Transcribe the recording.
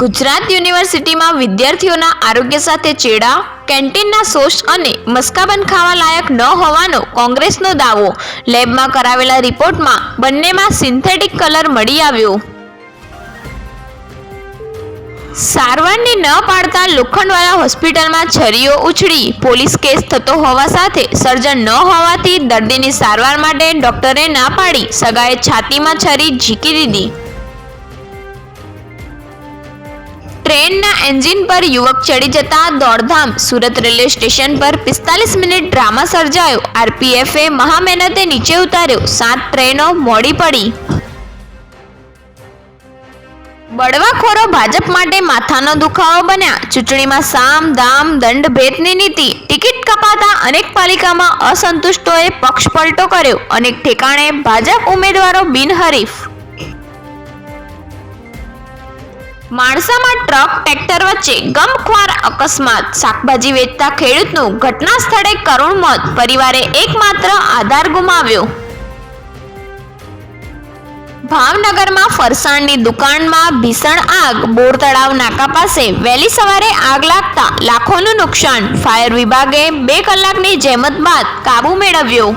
ગુજરાત યુનિવર્સિટીમાં વિદ્યાર્થીઓના આરોગ્ય સાથે ચેડા, કેન્ટીનના સોસ અને મસ્કાબન ખાવા લાયક ન હોવાનો કોંગ્રેસનો દાવો. લેબમાં કરાવેલા રિપોર્ટમાં બંનેમાં સિન્થેટિક કલર મળી આવ્યો. સારવારની ન પાડતા લોખંડવાળા હોસ્પિટલમાં છરીઓ ઉછળી. પોલીસ કેસ થતો હોવા સાથે સર્જન ન હોવાથી દર્દીની સારવાર માટે ડોક્ટરે ના પાડી. સગાએ છાતીમાં છરી ઝીકી દીધી. ટ્રેનના એન્જિન પર યુવક ચડી જતા દોડધામ સુરત રેલવે સ્ટેશન પર પિસ્તાલીસ મિનિટ ડ્રામા સર્જાયો. આરપીએફે મહામહેનતે નીચે ઉતાર્યો. સાત ટ્રેનો મોડી પડી. બળવાખોરો ભાજપ માટે માથાનો દુખાવો બન્યા. ચૂંટણીમાં સામ, દામ, દંડ, ભેદની નીતિ, ટિકિટ કપાતા અનેક પાલિકામાં અસંતુષ્ટોએ પક્ષ પલટો કર્યો. અનેક ઠેકાણે ભાજપ ઉમેદવારો બિનહરીફ. માણસામાં ટ્રક, ટ્રેક્ટર વચ્ચે ગમખ્વાર અકસ્માત. શાકભાજી વેચતા ખેડૂતનું ઘટના સ્થળે કરુણ મોત. પરિવારે એકમાત્ર આધાર ગુમાવ્યો. ભાવનગરમાં ફરસાણની દુકાનમાં ભીષણ આગ. બોર તળાવ નાકા પાસે વહેલી સવારે આગ લાગતા લાખોનું નુકસાન. ફાયર વિભાગે બે કલાકની જહેમત બાદ કાબુ મેળવ્યો.